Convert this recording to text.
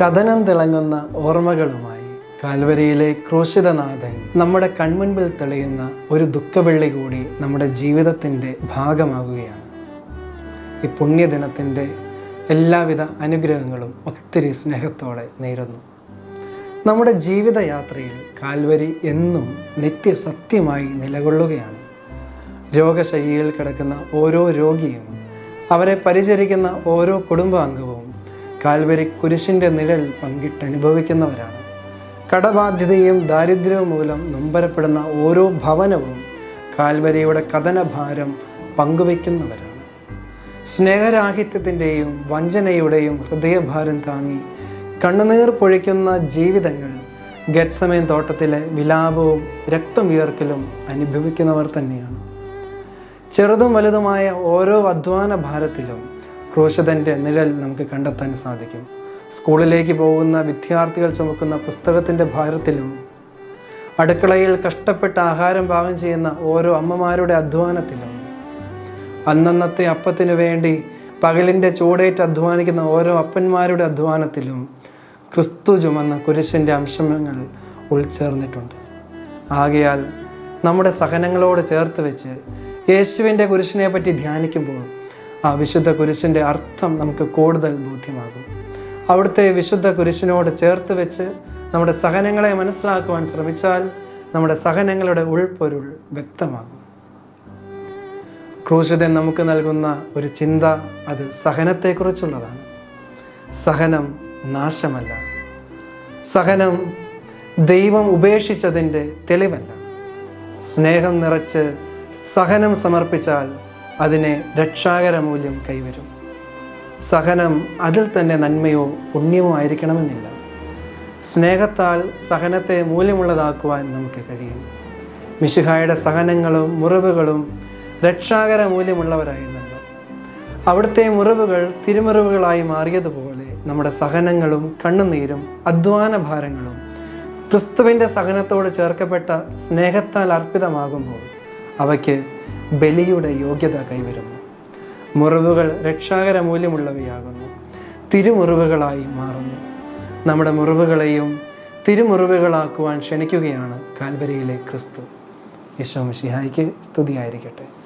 കഥനം തിളങ്ങുന്ന ഓർമ്മകളുമായി കാൽവരിയിലെ ക്രൂശിതനാഥൻ നമ്മുടെ കൺമുൻപിൽ തെളിയുന്ന ഒരു ദുഃഖവെള്ളി കൂടി നമ്മുടെ ജീവിതത്തിന്റെ ഭാഗമാകുകയാണ്. ഈ പുണ്യദിനത്തിന്റെ എല്ലാവിധ അനുഗ്രഹങ്ങളും ഒത്തിരി സ്നേഹത്തോടെ നേരുന്നു. നമ്മുടെ ജീവിതയാത്രയിൽ കാൽവരി എന്നും നിത്യസത്യമായി നിലകൊള്ളുകയാണ്. രോഗശയ്യയിൽ കിടക്കുന്ന ഓരോ രോഗിയും അവരെ പരിചരിക്കുന്ന ഓരോ കുടുംബാംഗവും കാൽവരി കുരിശിന്റെ നിഴൽ പങ്കിട്ട് പങ്കിട്ടനുഭവിക്കുന്നവരാണ്. കടബാധ്യതയും ദാരിദ്ര്യവും മൂലം നൊമ്പരപ്പെടുന്ന ഓരോ ഭവനവും കാൽവരിയുടെ കഥനഭാരം പങ്കുവയ്ക്കുന്നവരാണ്. സ്നേഹരാഹിത്യത്തിന്റെയും വഞ്ചനയുടെയും ഹൃദയഭാരം താങ്ങി കണ്ണുനീർ പൊഴിക്കുന്ന ജീവിതങ്ങൾ ഗത്സമയം തോട്ടത്തിലെ വിലാപവും രക്തം വിയർക്കലും അനുഭവിക്കുന്നവർ തന്നെയാണ്. ചെറുതും വലുതുമായ ഓരോ അധ്വാന ഭാരത്തിലും ക്രൂശതന്റെ നിഴൽ നമുക്ക് കണ്ടെത്താൻ സാധിക്കും. സ്കൂളിലേക്ക് പോകുന്ന വിദ്യാർത്ഥികൾ ചുമക്കുന്ന പുസ്തകത്തിന്റെ ഭാരത്തിലും അടുക്കളയിൽ കഷ്ടപ്പെട്ട് ആഹാരം പാകം ചെയ്യുന്ന ഓരോ അമ്മമാരുടെ അധ്വാനത്തിലും അന്നന്നത്തെ അപ്പത്തിനു വേണ്ടി പകലിന്റെ ചൂടേറ്റ് അധ്വാനിക്കുന്ന ഓരോ അപ്പന്മാരുടെ അധ്വാനത്തിലും ക്രിസ്തു ചുമന്ന കുരിശിന്റെ അംശങ്ങൾ ഉൾച്ചേർന്നിട്ടുണ്ട്. ആകയാൽ നമ്മുടെ സഹനങ്ങളോട് ചേർത്ത് വെച്ച് യേശുവിന്റെ കുരിശിനെ പറ്റി ധ്യാനിക്കുമ്പോൾ ആ വിശുദ്ധ കുരിശിന്റെ അർത്ഥം നമുക്ക് കൂടുതൽ ബോധ്യമാകും. അവിടുത്തെ വിശുദ്ധ കുരിശിനോട് ചേർത്ത് വെച്ച് നമ്മുടെ സഹനങ്ങളെ മനസ്സിലാക്കുവാൻ ശ്രമിച്ചാൽ നമ്മുടെ സഹനങ്ങളുടെ ഉൾപ്പൊരുൾ വ്യക്തമാകും. ക്രൂശിതൻ നമുക്ക് നൽകുന്ന ഒരു ചിന്ത അത് സഹനത്തെക്കുറിച്ചുള്ളതാണ്. സഹനം നാശമല്ല. സഹനം ദൈവം ഉപേക്ഷിച്ചതിന്റെ തെളിവല്ല. സ്നേഹം നിറച്ച് സഹനം സമർപ്പിച്ചാൽ അതിനെ രക്ഷാകര മൂല്യം കൈവരും. സഹനം അതിൽ തന്നെ നന്മയോ പുണ്യമോ ആയിരിക്കണമെന്നില്ല. സ്നേഹത്താൽ സഹനത്തെ മൂല്യമുള്ളതാക്കുവാൻ നമുക്ക് കഴിയും. മിശിഹായുടെ സഹനങ്ങളും മുറിവുകളും രക്ഷാകര മൂല്യമുള്ളവരായിരുന്നല്ലോ അവിടുത്തെ മുറിവുകൾ തിരുമുറിവുകളായി മാറിയതുപോലെ നമ്മുടെ സഹനങ്ങളും കണ്ണുനീരും അധ്വാന ഭാരങ്ങളും ക്രിസ്തുവിന്റെ സഹനത്തോട് ചേർക്കപ്പെട്ട സ്നേഹത്താൽ അർപ്പിതമാകുമ്പോൾ അവയ്ക്ക് ബലിയുടെ യോഗ്യത കൈവരുന്നു. മുറിവുകൾ രക്ഷാകര മൂല്യമുള്ളവയാകുന്നു. തിരുമുറിവുകളായി മാറുന്നു. നമ്മുടെ മുറിവുകളെയും തിരുമുറിവുകളാക്കുവാൻ ക്ഷണിക്കുകയാണ് കാൽവരിയിലെ ക്രിസ്തു. യശോമിഷിഹായ്ക്ക് സ്തുതിയായിരിക്കട്ടെ.